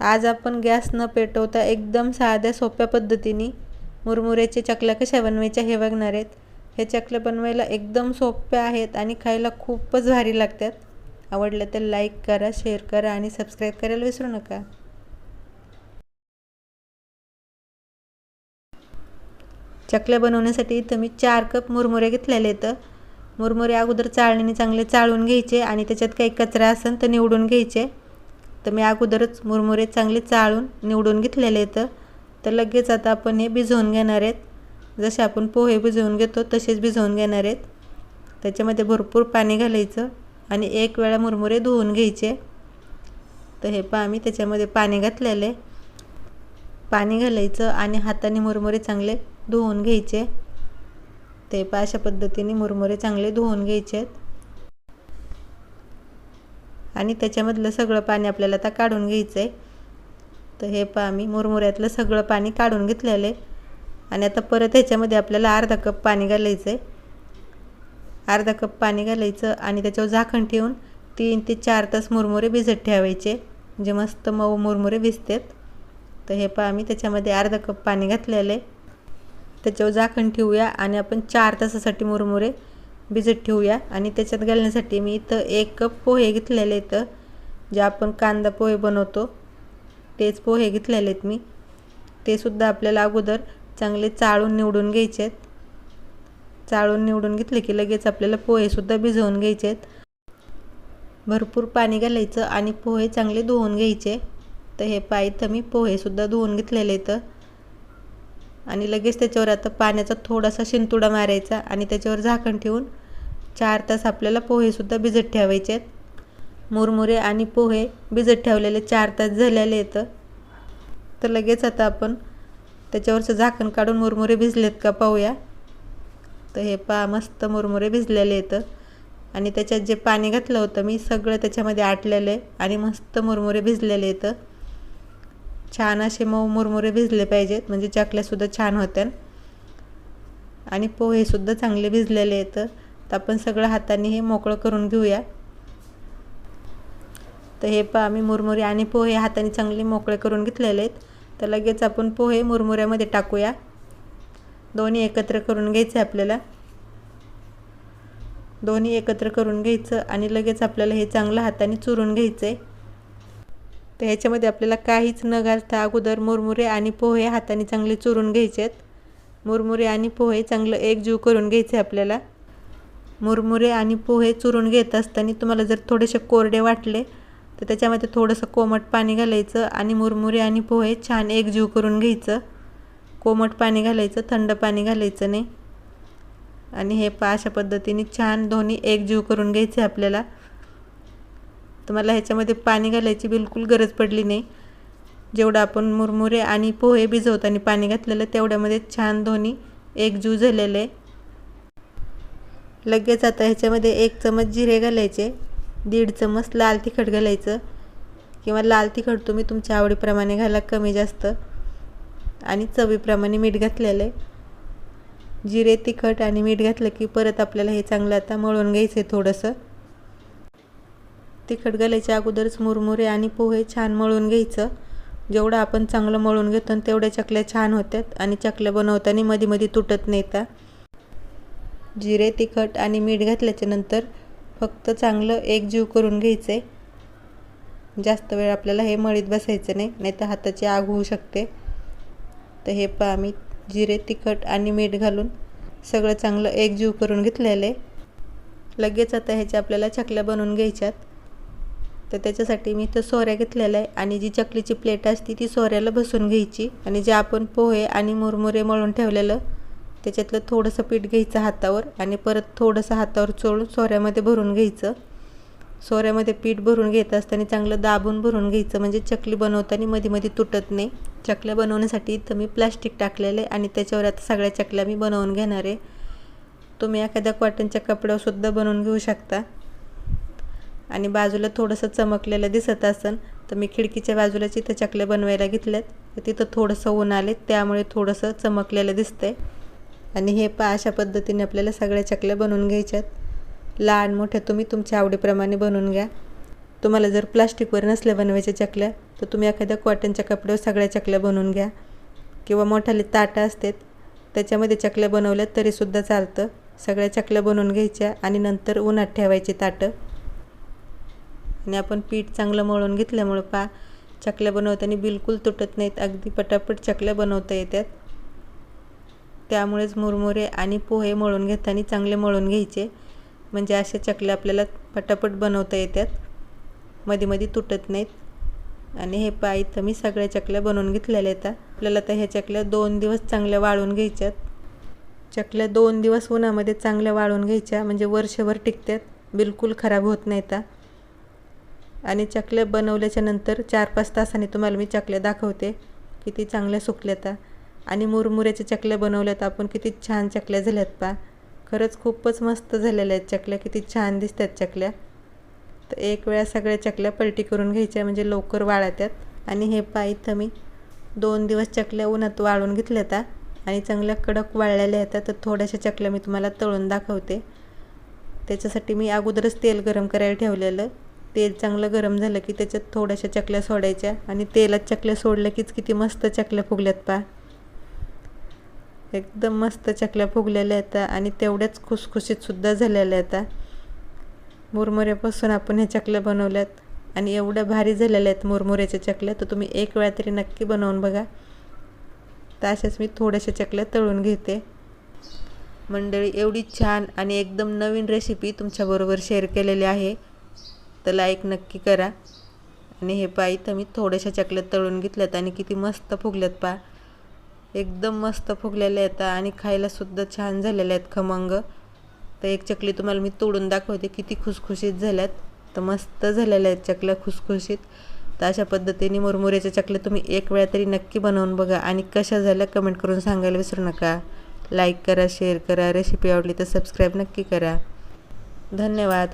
आज आपण गॅस न पेटवता एकदम साध्या सोप्या पद्धतीने मुरमुऱ्याचे चकल्या कशा बनवायच्या हे बघणार आहेत. हे चकल्या बनवायला एकदम सोप्या आहेत आणि खायला खूपच भारी लागतात. आवडलं तर लाईक करा शेअर करा आणि सबस्क्राईब करायला विसरू नका. चकल्या बनवण्यासाठी इथं मी चार कप मुरमुरे घेतलेले आहेत. मुरमुरे अगोदर चाळणीने चांगले चाळून घ्यायचे आणि त्याच्यात काही कचरा असेल तर निवडून घ्यायचे. तर मी अगोदरच मुरमुरे चांगले चाळून निवडून घेतलेले आहेत. तर लगेच आता आपण हे भिजवून घेणार आहेत. जसे आपण पोहे भिजवून घेतो तसेच भिजवून घेणार आहेत. त्याच्यामध्ये भरपूर पाणी घालायचं आणि एक वेळा मुरमुरे धुवून घ्यायचे. तर हे पहा मी त्याच्यामध्ये पाणी घातलेले. पाणी घालायचं आणि हाताने मुरमुरे चांगले धुवून घ्यायचे. ते पहा अशा पद्धतीने मुरमुरे चांगले धुवून घ्यायचे आहेत. आणि त्याच्यामधलं सगळं पाणी आपल्याला आता काढून घ्यायचं आहे तर हे पहा मी मुरमुऱ्यातलं सगळं पाणी काढून घेतलेलं आहे. आणि आता परत ह्याच्यामध्ये आपल्याला अर्धा कप पाणी घालायचं आहे अर्धा कप पाणी घालायचं आणि त्याच्यावर झाकण ठेवून तीन ते चार तास मुरमुरे भिजत ठेवायचे. म्हणजे मस्त मऊ मुरमुरे भिजतात. तर हे पहा मी त्याच्यामध्ये अर्धा कप पाणी घातलेलं आहे. त्याच्यावर झाकण ठेवूया आणि आपण चार तासासाठी मुरमुरे भिजत ठेवूया. आणि त्याच्यात घालण्यासाठी मी इथं एक कप पोहे घेतलेले इथं जे आपण कांदा पोहे बनवतो तेच पोहे घेतलेले आहेत मी. ते सुद्धा आपल्याला अगोदर चांगले चाळून निवडून घ्यायचे आहेत. चाळून निवडून घेतले की लगेच आपल्याला पोहेसुद्धा भिजवून घ्यायचे आहेत. भरपूर पाणी घालायचं आणि पोहे चांगले धुवून घ्यायचे. तर हे पाय तर मी पोहेसुद्धा धुवून घेतलेले इथं आणि लगेच त्याच्यावर आता पाण्याचा थोडासा शिंतुडा मारायचा आणि त्याच्यावर झाकण ठेवून चार तास आपल्याला पोहेसुद्धा भिजत ठेवायचे आहेत. मुरमुरे आणि पोहे भिजत ठेवलेले चार तास झालेले येतं तर लगेच आता आपण त्याच्यावरचं झाकण काढून मुरमुरे भिजलेत का पाहूया. तर हे पा मस्त मुरमुरे भिजलेले येतं आणि त्याच्यात जे पाणी घातलं होतं मी सगळं त्याच्यामध्ये आटलेलं आहे आणि मस्त मुरमुरे भिजलेले येतं छान असे मऊ मुरमुरे भिजले पाहिजेत म्हणजे चकल्यासुद्धा छान होत्या. आणि पोहेसुद्धा चांगले भिजलेले येतं तर आपण सगळं हाताने हे मोकळं करून घेऊया. तर हे पहा आम्ही मुरमुरे आणि पोहे हाताने चांगले मोकळे करून घेतलेले आहेत. तर लगेच आपण पोहे मुरमुऱ्यामध्ये टाकूया. दोन्ही एकत्र करून घ्यायचं आपल्याला. दोन्ही एकत्र करून घ्यायचं आणि लगेच आपल्याला हे चांगलं हाताने चुरून घ्यायचं आहे तर ह्याच्यामध्ये आपल्याला काहीच न घालता अगोदर मुरमुरे आणि पोहे हाताने चांगले चुरून घ्यायचे आहेत मुरमुरे आणि पोहे चांगलं एकजीव करून घ्यायचे आपल्याला. मुरमुरे आणि पोहे चुरून घेत असताना तुम्हाला जर थोडेसे कोरडे वाटले तर त्याच्यामध्ये थोडंसं कोमट पाणी घालायचं आणि मुरमुरे आणि पोहे छान एकजीव करून घ्यायचं. कोमट पाणी घालायचं थंड पाणी घालायचं नाही. आणि हे पा अशा पद्धतीने छान दोन्ही एकजीव करून घ्यायचे आपल्याला. तुम्हाला ह्याच्यामध्ये पाणी घालायची बिलकुल गरज पडली नाही. जेवढं आपण मुरमुरे आणि पोहे भिजवताना पाणी घातलेलं तेवढ्यामध्ये छान दोन्ही एकजीव आहे. लगेच आता ह्याच्यामध्ये एक चमच जिरे घालायचे दीड चमच लाल तिखट घालायचं किंवा लाल तिखट तुम्ही तुमच्या आवडीप्रमाणे घाला कमी जास्त. आणि चवीप्रमाणे मीठ घातलेलं आहे. जिरे तिखट आणि मीठ घातलं की परत आपल्याला हे चांगलं आता मळून घ्यायचं आहे थोडंसं. तिखट घालायच्या अगोदरच मुरमुरे आणि पोहे छान मळून घ्यायचं. जेवढं आपण चांगलं मळून घेतो तेवढ्या चकल्या छान होत्यात आणि चकल्या बनवताना मध्ये मध्ये तुटत नाहीत जिरे तिखट आणि मीठ घातल्याच्या नंतर फक्त चांगलं एकजीव करून घ्यायचं. आहे जास्त वेळ आपल्याला हे मळीत बसायचं नाही नाही तर हाताची आग होऊ शकते. तर हे पहा आम्ही जिरे तिखट आणि मीठ घालून सगळं चांगलं एकजीव करून घेतलेलं आहे. लगेच आता ह्याच्या आपल्याला चकल्या बनवून घ्यायच्यात. तर त्याच्यासाठी मी तर सोऱ्या घेतलेल्या आहे आणि जी चकलीची प्लेट असते ती सोऱ्याला बसून घ्यायची आणि जे आपण पोहे आणि मुरमुरे मळून ठेवलेलं त्याच्यातलं थोडंसं पीठ घ्यायचं हातावर आणि परत थोडंसं हातावर चोळून सोऱ्यामध्ये भरून घ्यायचं. सोऱ्यामध्ये पीठ भरून घेत असताना चांगलं दाबून भरून घ्यायचं. म्हणजे चकली बनवताना मध्ये मध्ये तुटत नाही. चकल्या बनवण्यासाठी इथं मी प्लास्टिक टाकलेलं आहे आणि त्याच्यावर आता सगळ्या चकल्या मी बनवून घेणार आहे. तुम्ही एखाद्या कॉटनच्या कपड्यावर बनवून घेऊ शकता. आणि बाजूला थोडंसं चमकलेलं दिसत असन तर मी खिडकीच्या बाजूला तिथं चकल्या बनवायला घेतल्यात. तर तिथं थोडंसं ऊन आले त्यामुळे थोडंसं चमकलेलं दिसतंय. आणि हे पा अशा पद्धतीने आपल्याला सगळ्या चकल्या बनवून घ्यायच्यात. लहान मोठ्या तुम्ही तुमच्या आवडीप्रमाणे बनवून घ्या. तुम्हाला जर प्लास्टिकवर नसल्या बनवायच्या चकल्या तर तुम्ही एखाद्या कॉटनच्या कपड्यावर सगळ्या चकल्या बनवून घ्या. किंवा मोठाले ताटं असतात त्याच्यामध्ये चकल्या बनवल्या तरीसुद्धा चालतं. सगळ्या चकल्या बनवून घ्यायच्या आणि नंतर उन्हात ठेवायची ताटं. आणि आपण पीठ चांगलं मळून घेतल्यामुळं पा चकल्या बनवताना बिलकुल तुटत नाहीत. अगदी पटापट चकल्या बनवता येतात. त्यामुळेच मुरमुरे आणि पोहे मळून घेताना चांगले मळून घ्यायचे. म्हणजे अशा चकल्या आपल्याला पटापट बनवता येतात. मध्ये मध्ये तुटत नाहीत. आणि हे पाय तर मी सगळ्या चकल्या बनवून घेतलेल्या आहेत. आपल्याला तर ह्या चकल्या दोन दिवस चांगल्या वाळून घ्यायच्यात. चकल्या दोन दिवस उन्हामध्ये चांगल्या वाळून घ्यायच्या म्हणजे वर्षभर टिकतात बिलकुल खराब होत नाहीत. आणि चकल्या बनवल्याच्या नंतर चार पाच तासाने तुम्हाला मी चकल्या दाखवते किती चांगल्या सुकल्यात. आणि मुरमुऱ्याच्या चकल्या बनवल्यात आपण किती छान चकल्या झाल्यात पा खरंच खूपच मस्त झालेल्या आहेत चकल्या किती छान दिसतात चकल्या. तर एक वेळा सगळ्या चकल्या पलटी करून घ्यायच्या म्हणजे लवकर वाळत्यात. आणि हे पा इथं मी दोन दिवस चकल्या उन्हात वाळून घेतल्यात आणि चांगल्या कडक वाळलेल्या येतात तर थोड्याशा चकल्या मी तुम्हाला तळून दाखवते. त्याच्यासाठी मी अगोदरच तेल गरम करायला ठेवलेलं. तेल चांगलं गरम झालं की त्याच्यात थोड्याशा चकल्या सोडायच्या. आणि तेलात चकल्या सोडल्या कीच किती मस्त चकल्या फुगल्यात पा एकदम मस्त चकल्या फुगलेल्या येतात आणि तेवढ्याच खुसखुशीतसुद्धा झालेल्या येतात मुरमुऱ्यापासून आपण ह्या चकल्या बनवल्यात आणि एवढ्या भारी झालेल्या आहेत मुरमुऱ्याच्या चकल्या तर तुम्ही एक वेळा तरी नक्की बनवून बघा. तर अशाच मी थोड्याशा चकल्या तळून घेते. मंडळी एवढी छान आणि एकदम नवीन रेसिपी तुमच्याबरोबर शेअर केलेली आहे. तर लाईक नक्की करा. आणि हे पाय इथं मी थोड्याशा चकल्या तळून घेतल्यात आणि किती मस्त फुगल्यात पा एकदम मस्त फुगलेले आहेत आणि खायलासुद्धा छान झालेले आहेत खमंग. तर एक चकली तुम्हाला मी तोडून दाखवते किती खुसखुशीत झाल्यात. तर मस्त झालेल्या आहेत चकल्या खुसखुशीत. तर अशा पद्धतीने मुरमुऱ्याच्या चकल्या तुम्ही एक वेळा तरी नक्की बनवून बघा आणि कशा झाल्या कमेंट करून सांगायला विसरू नका. लाईक करा शेअर करा रेसिपी आवडली तर सबस्क्राईब नक्की करा. धन्यवाद.